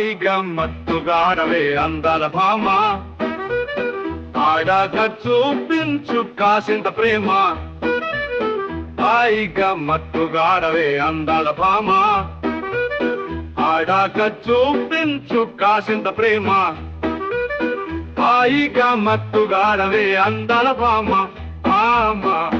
హాయిగా మత్తుగాడవే అందాల భామ. ఆడాక చూపించు కాసింత ప్రేమ. హాయిగా మత్తుగాడవే అందాల భామ. ఆడాక చూపించు కాసింత ప్రేమ. హాయిగా మత్తుగాడవే అందాల భామ. భామ.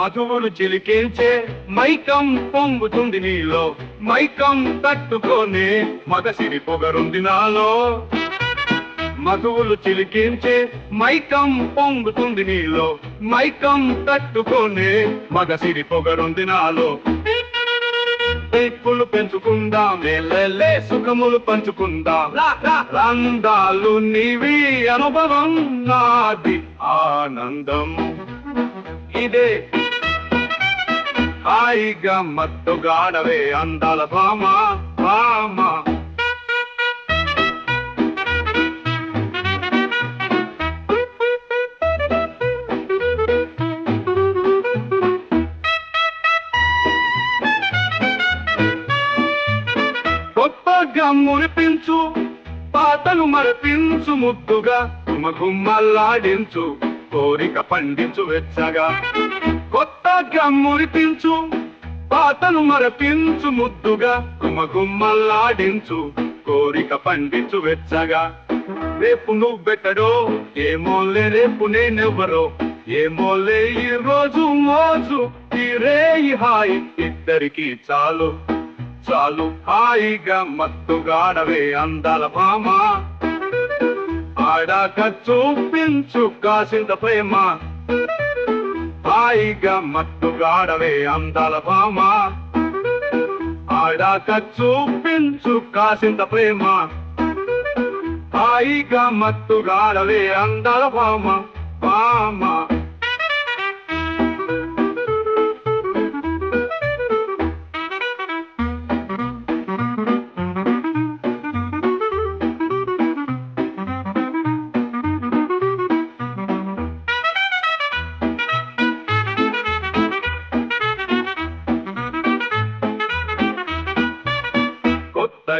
మధువులు చిలికించే మైకం పొంగుతుంది నీలో మైకం తట్టుకొని మగసిరి పొగరుంది నాలో. మధువులు చిలికించే మైకం పొంగుతుంది నీలో మైకం తట్టుకొని మగసిరి పొగరుంది నాలో. పెక్కులు పెంచుకుందాం లేలే సుఖములు పంచుకుందాం. అందాలు నీవి అనుభవం నాది ఆనందం. ఇదే హాయిగా మత్తుగాడవే అందాల భామ భామ. గొప్పగా మురిపించు పాటలు మరిపించు ముద్దుగా గుమ్మగుమ్మలాడించు కోరిక పండించు వెచ్చగా. కొత్త గమ్మురిపించు పాతను మరపించు ముద్దుగా. గుమ్మగుమ్మలాడించు కోరిక పండించు వెచ్చగా. రేపు నువ్వెక్కడో ఏమోలే రేపు నేనెవ్వరో. ఏమోలే ఈ రోజు మోజు ఈ రేయి హాయి ఇద్దరికి చాలు. చాలు హాయిగా మత్తుగాడవే అందాల భామ ఆడాక చూపించు కాసింత ప్రేమ. హాయిగా మత్తుగాడవే అందాల భామ. ఆడాక చూపించు కాసింత ప్రేమ. హాయిగా మత్తుగాడవే అందాల భామ. భామ.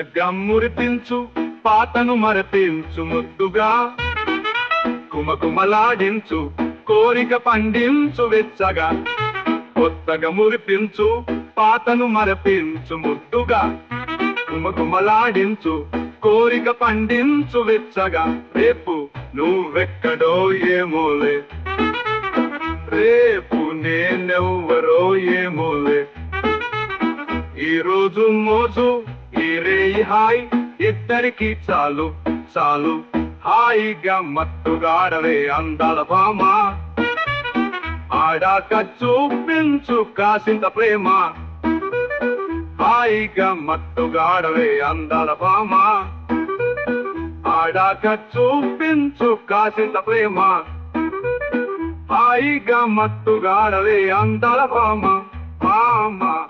ఖడ్గం మురిపించు పాతను మరపించు ముద్దుగా. కుమకుమలాడించు కోరిక పండించు వెచ్చగా. కొత్తగా మురిపించు పాతను మరపించు ముద్దుగా. కుమకుమలాడించు కోరిక పండించు వెచ్చగా. రేపు నువ్వెక్కడో ఏమోలే. రేపు నేనెవ్వరో ఏమోలే. ఈ రోజు మోజు హాయ్ ఇద్దరికి చాలు చాలు. హాయిగా మత్తుగాడవే అందాల భామ. ఆడాక చూపించు కాసింత ప్రేమ. హాయిగా మత్తుగాడవే అందాల భామ. ఆడాక చూపించు కాసింత ప్రేమ. హాయిగా మత్తుగాడవే అందాల భామ. భామ.